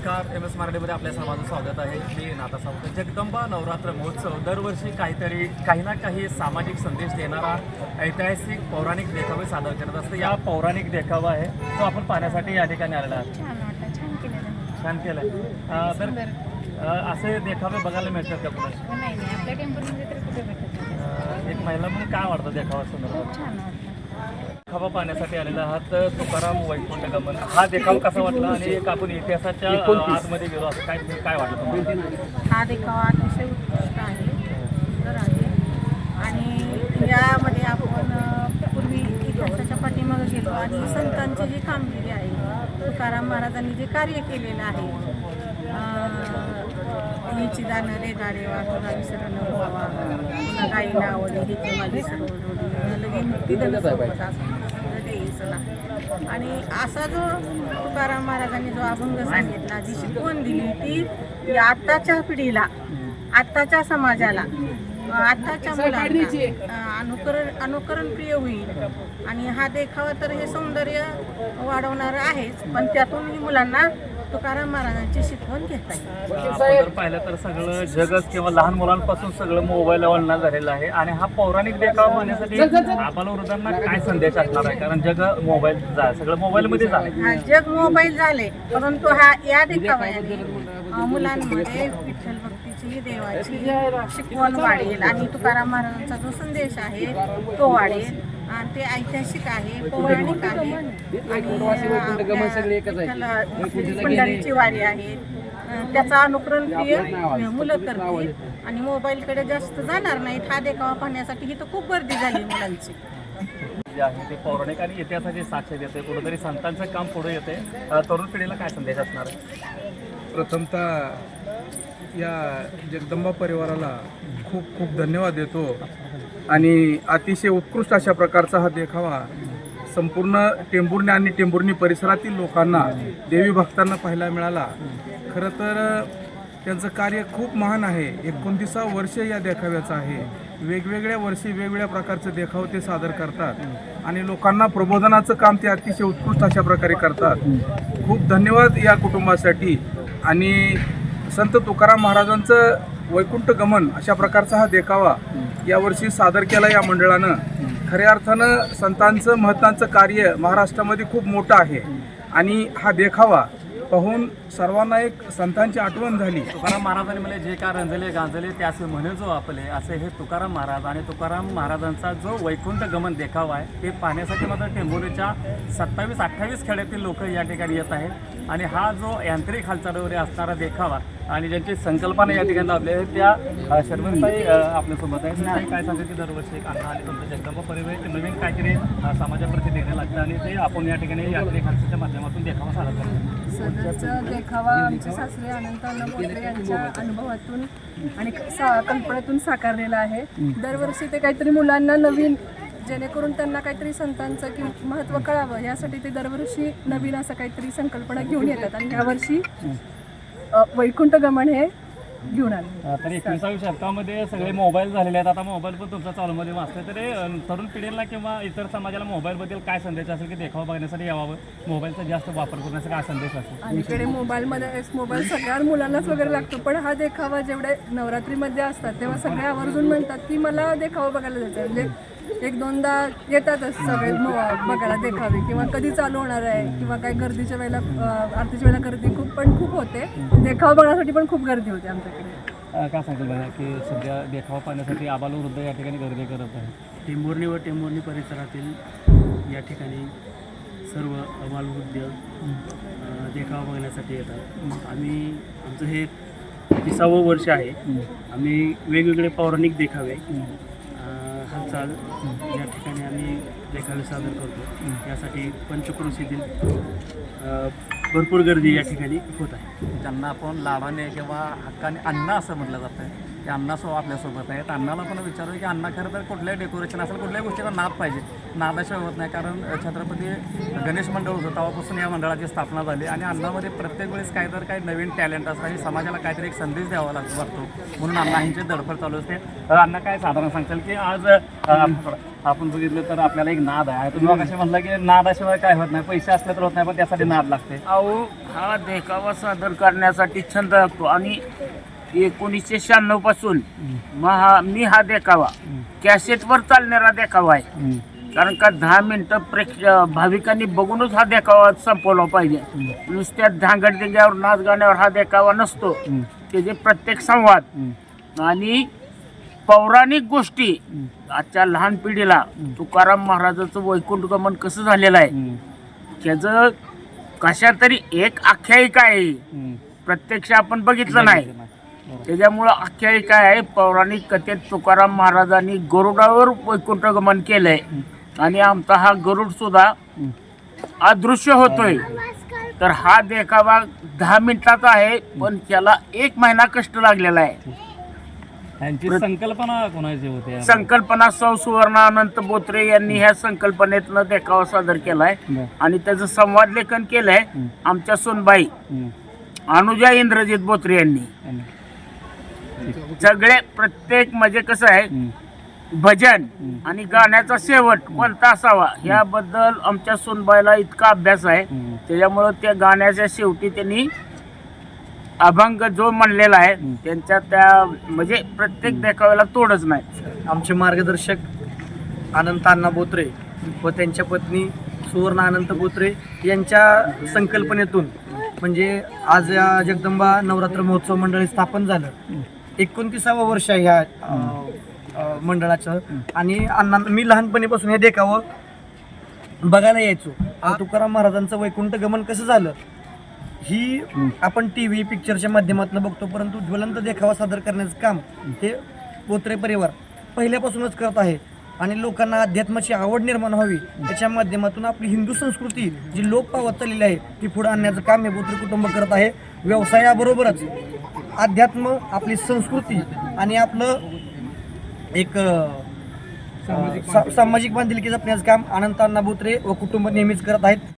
नमस्कार M S मराठीमध्ये आपल्या सर्वांचं स्वागत आहे. मी नाथा सावंत. जगदंबा नवरात्र महोत्सव दरवर्षी काहीतरी काही ना काही सामाजिक संदेश देणारा ऐतिहासिक पौराणिक देखावे सादर करत असतं. या पौराणिक देखावा आहे तो आपण पाहण्यासाठी या ठिकाणी आलेला आहे. छान केलं तर असे देखावे बघायला मिळतात का हो, कुठे. एक महिला म्हणून काय वाटतं देखावा संदर्भात? देखावा पाहण्यासाठी आलेला आहात तुकाराम वैकुंठ गमन. हा देखावा कसा वाटला आणि एक आपण इतिहासाच्या आतमध्ये गेलो असं काय काय वाटलं हा देखावा अतिशय उत्कृष्ट आहे. सुंदर आहे. आणि यामध्ये आपण पूर्वी इतिहासाच्या पाठीमागे गेलो आणि संतांची जी कामगिरी आहे तुकाराम महाराजांनी जे कार्य केलेलं आहे अ, हिची दानं रे गाडे वाटुला विसरण व्हावा पुन्हा गाई नावली हिची माझी सर्व जोडी लगे मुक्ती दन सोबत असं देईसला आणि असा जो तुकाराम महाराजांनी जो अभंग सांगितला जी शिकवण दिली ती आत्ताच्या पिढीला आत्ताच्या समाजाला आत्ताच्या मुलांना अनुकरण अनुकरण प्रिय होईल. आणि हा देखावा तर हे सौंदर्य वाढवणार आहेच पण त्यातूनही मुलांना तुकाराम महाराजांची शिकवण घेता येईल. आपण जर पाहिलं तर सगळं जगच किंवा लहान मुलांपासून सगळं मोबाईल वळणा झालेलं आहे. आणि हा पौराणिक देखावा पाहण्यासाठी आम्हाला वृद्धांना काय संदेश असणार आहे? कारण जग मोबाईल जा सगळं मोबाईलमध्ये झालं हा जग मोबाईल झाले परंतु हा या देखाव्याने अं, मुलांमध्ये विठ्ठल भक्तीची देवाची शिकवण वाढेल. आणि तुकाराम महाराजांचा जो संदेश आहे तो वाढेल. ते ऐतिहासिक आहे पौराणिक आहे. आणि पंढरीची वारी आहे. त्याचा अनुकरण प्रिय मुलं करतील. आणि मोबाईलकडे जास्त जाणार नाहीत. हा देखावा पाहण्यासाठी ही तर खूप गर्दी झाली मुलांची. जे आहे ते पौराणिक आणि इतिहासाची साक्ष देते. कुठेतरी संतांचं काम पुढे येते. तरुण पिढीला काय संदेश असणार? आहे प्रथमतः या जगदंबा परिवाराला खूप खूप धन्यवाद देतो. आणि अतिशय उत्कृष्ट अशा प्रकारचा हा देखावा संपूर्ण टेंभुर्णी आणि टेंभुर्णी परिसरातील लोकांना देवी भक्तांना पाहायला मिळाला. खरं तर त्यांचं कार्य खूप महान आहे. एकोणतीसा वर्ष या देखाव्याचं आहे. वेगवेगळ्या वर्षी वेगवेगळ्या प्रकारचे देखाव ते सादर करतात. आणि लोकांना प्रबोधनाचं काम ते अतिशय उत्कृष्ट अशा प्रकारे करतात. खूप धन्यवाद या कुटुंबासाठी. आणि संत तुकाराम महाराजांचं वैकुंठ गमन अशा प्रकारचा हा देखावा यावर्षी सादर केला या मंडळानं. खऱ्या अर्थानं संतांचं महत्त्वाचं कार्य महाराष्ट्रामध्ये खूप मोठं आहे. आणि हा देखावा पाहून सर्वांना एक संतांची आठवण झाली. तुकाराम महाराजांनी म्हणजे जे का रंजले गांजले त्यास म्हणे जो आपले असे हे तुकाराम महाराज. आणि तुकाराम महाराजांचा जो वैकुंठ गमन देखावा आहे ते पाहण्यासाठी मात्र टेंभोलीच्या सत्तावीस अठ्ठावीस खेड्यातील लोक या ठिकाणी येत आहेत. आणि हा जो यांत्रिक हालचालीवर असणारा देखावा आणि ज्यांची संकल्पना या ठिकाणी लाभली आहे त्या अ, आपल्यासोबत आहे काय सांगते की दरवर्षी एक अण्णा आणि तुमचं जगदंबा परिवेश नवीन काहीतरी समाजाप्रती देणं लागतं आणि ते आपण या ठिकाणी यांत्रिक हालचालीच्या माध्यमातून देखावा सादर करतो. सदरचा देखावा आमचे सासरे अनंत अण्णा यांच्या अनुभवातून आणि सा कल्पनेतून साकारलेला आहे. दरवर्षी ते काहीतरी मुलांना नवीन जेणेकरून त्यांना काहीतरी संतांचं कि महत्त्व कळावं यासाठी ते दरवर्षी नवीन असं काहीतरी संकल्पना घेऊन येतात. आणि यावर्षी अ, वैकुंठ गमन हे घेऊन आले. तर एकविसाव्या शतकामध्ये सगळे मोबाईल झालेले आहेत. आता मोबाईल पण तुमचा चालूमध्ये वाचतोय. तर तरुण पिढीला किंवा इतर समाजाला मोबाईलबद्दल काय संदेश असेल की देखावा बघण्यासाठी यावं? मोबाईलचा जास्त वापर करण्याचा काय संदेश असेल? अलीकडे मोबाईलमध्ये मोबाईल सगळ्या मुलांनाच वगैरे लागतो. पण हा देखावा जेवढे नवरात्रीमध्ये असतात तेव्हा सगळे आवर्जून म्हणतात की मला देखावा बघायला जायचं. म्हणजे एक दोनदा येतातच सगळे बघायला देखावे किंवा कधी चालू होणार आहे किंवा काही गर्दीच्या वेळेला आरतीच्या वेळेला गर्दी खूप पण खूप होते. देखावा बघण्यासाठी पण खूप गर्दी होते आमच्याकडे. काय सांगतो बघा की सध्या देखावा पाहण्यासाठी आबाल वृद्ध या ठिकाणी गर्दी करत आहे टेंभुर्णी व टेंभुर्णी परिसरातील या ठिकाणी सर्व अबालवृद्ध देखावा बघण्यासाठी येतात. आम्ही आमचं हे तिसावं वर्ष आहे. आम्ही वेगवेगळे पौराणिक देखावे. हालचाल या ठिकाणी आम्ही देखावे सादर करतो. यासाठी पंचक्रोशीतील भरपूर गर्दी या ठिकाणी होत आहे. ज्यांना आपण लाडाने किंवा हक्काने अण्णा असं म्हटलं जातं की अण्णा सो आपल्यासोबत आहेत. अण्णाला पण विचारू की अण्णा खरं तर कुठल्याही डेकोरेशन असेल कुठल्याही गोष्टीचा नाद पाहिजे? नादाशिवाय होत नाही कारण छत्रपती गणेश मंडळ होतं तेव्हापासून या मंडळाची स्थापना झाली आणि अण्णामध्ये प्रत्येक वेळेस काही तर काही नवीन टॅलेंट असतं आणि समाजाला काहीतरी एक संदेश द्यावा लागतो वाटतो. म्हणून अण्णा ह्यांची धडपड चालू असते. अण्णा काय साधारण सांगतील की आज आपण बघितलं तर आपल्याला एक नाद आहे. तुम्ही मग म्हणलं की नादाशिवाय काय होत नाही पैसे असले तर होत नाही पण त्यासाठी नाद लागते. अहो हा देखावा सादर करण्यासाठी छंद लागतो आणि एकोणीसशे शहाण्णवपासून मग हा मी हा देखावा. कॅसेटवर चालणारा देखावा आहे. कारण का दहा मिनिटं प्रेक्ष भाविकांनी बघूनच हा देखावा संपवला पाहिजे. नुसत्या धांगड दिंग्यावर नाच गाण्यावर हा देखावा नसतो. त्याचे प्रत्येक संवाद आणि पौराणिक गोष्टी आजच्या लहान पिढीला तुकाराम महाराजाचं वैकुंठ गमन कसं झालेलं आहे? त्याचं कशा तरी एक आख्यायिका आहे. प्रत्यक्ष आपण बघितलं नाही. त्याच्यामुळं आख्यायिका आहे? पौराणिक कथेत तुकाराम महाराजांनी गरुडावर वैकुंठ गमन केलंय. आणि आमचा हा गरुड सुद्धा अदृश्य होतोय. तर हा देखावा दहा मिनिटाचा आहे पण त्याला एक महिना कष्ट लागलेला आहे. त्यांची संकल्पना कोणाची होते? संकल्पना सौ सुवर्णानंत बोत्रे यांनी ह्या संकल्पनेतनं देखावा सादर केलाय. आणि त्याचं संवाद लेखन केलंय आमच्या सोनबाई अनुजा इंद्रजित बोत्रे यांनी. सगळे प्रत्येक म्हणजे कसं आहे भजन आणि गाण्याचा शेवट कोणता असावा याबद्दल आमच्या सोनबाईला इतका अभ्यास आहे. त्याच्यामुळं त्या गाण्याच्या शेवटी त्यांनी अभंग जो म्हणलेला आहे त्यांच्या त्या म्हणजे प्रत्येक देखाव्याला तोडच नाही. आमचे मार्गदर्शक अनंत अण्णा बोत्रे व त्यांच्या पत्नी सुवर्ण अनंत बोत्रे यांच्या संकल्पनेतून म्हणजे आज या जगदंबा नवरात्र महोत्सव मंडळ स्थापन झालं. एकोणतीसावं वर्ष आहे ह्या अ, मंडळाचं. आणि अण्णा मी लहानपणीपासून हे देखावं बघायला यायचो. आ, तुकाराम महाराजांचं वैकुंठ गमन कसं झालं? ही आपण टी व्ही पिक्चरच्या माध्यमातून बघतो परंतु ज्वलंत देखावा सादर करण्याचं काम हे पोत्रे परिवार पहिल्यापासूनच करत आहे. आणि लोकांना अध्यात्माची आवड निर्माण व्हावी त्याच्या माध्यमातून आपली हिंदू संस्कृती जी लोप पावत चाललेली आहे ती पुढे आणण्याचं काम हे पोत्रे कुटुंब करत आहे. व्यवसायाबरोबरच. अध्यात्म आपली संस्कृती आणि आपलं एक सामाजिक बांधिलकी जपण्याचं काम अनंत अण्णा बोत्रे व कुटुंब नेहमीच करत आहेत.